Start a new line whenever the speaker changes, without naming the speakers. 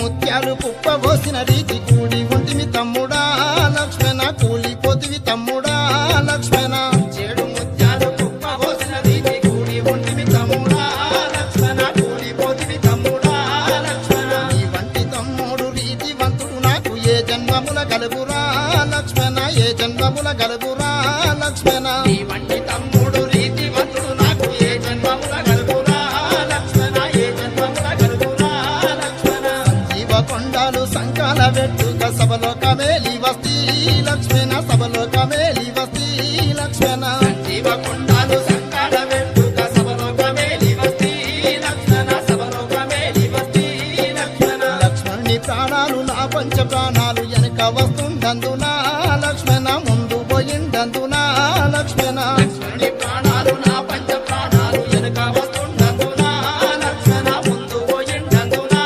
ముత్యాలు కుప్పబోసిన రీతి కూడి ఉంటిమి తమ్ముడా లక్ష్మణ. కూలిపోతివి తమ్ముడా లక్ష్మణ. చెడు ముత్యాలు కుప్పబోసిన రీతి కూడి ఉంటిమి తమ్ముడా లక్ష్మణ. కూలిపోతివి తమ్ముడా లక్ష్మణ. ఈ వంటి తమ్ముడు రీతివంతుడు నాకు ఏ జన్మముల గలుగురా లక్ష్మణ. ఏ జన్మముల గలుగురా లక్ష్మణ. సంకాల వెట్టుక సభలో కమేలి వస్తీ లక్ష్మణ సభలో కమేలి వస్తీ లక్ష్మణ. జీవ సంకాల వెట్టుక సభలో కమేలి వస్తీ లక్ష్మణ సభలో కమేలి వస్తీ లక్ష్మణ. ప్రాణాలు నా పంచ ప్రాణాలు వెనక వస్తుందందునా